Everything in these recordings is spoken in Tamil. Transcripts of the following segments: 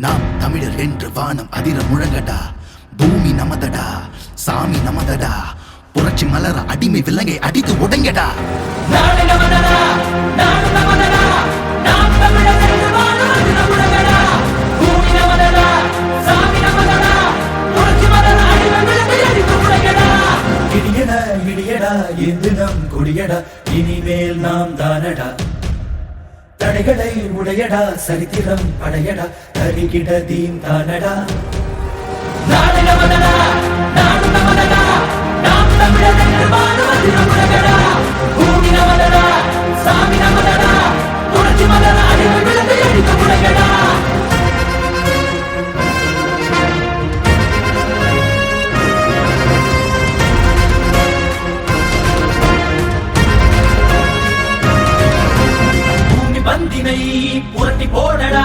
நாம் தமிழர் என்று வானம் அதிர முழங்கடா பூமி நமதடா சாமி நமதடா புரட்சி மலர அடிமை விலங்கை அடித்து உடைங்கடா நாடு நமதடா நாடு நமதடா நாம் தமிழர் என்று வாழ்வது நம்முடையடா பூமி நமதடா சாமி நமதடா புரட்சி மலர அடிமை விழுந்து அடித்து உடையடா இடியடா இடியடா இது நம் கொடியடா இனிமேல் நாம் தானடா. தடைகளை உடையடா சரித்திரம் படையடா தருகிட தீம் தானடா? நாடு நமதடா நாடு நமதடா நாம் தமிழர் என்று பூமி நமதடா சாமி நமதடா புரட்சி விழுந்து பந்தினை புரட்டி போடடா.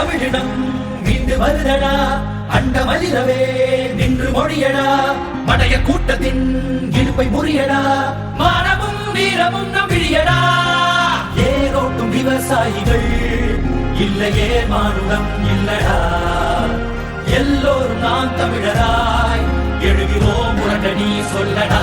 தமிழிடம் மீண்டு வருதடா அண்ட மலிரவே நின்று மொழியடா படைய கூட்டத்தின் இடுப்பை முறியடா மானமும் வீரமும் நம்பியடா ஏரோட்டும் விவசாயிகள் இல்லையே மானுடம் இல்லடா. எல்லோரும் நாம் தமிழராய் எழுகிறோம் முரண்டடி சொல்லடா.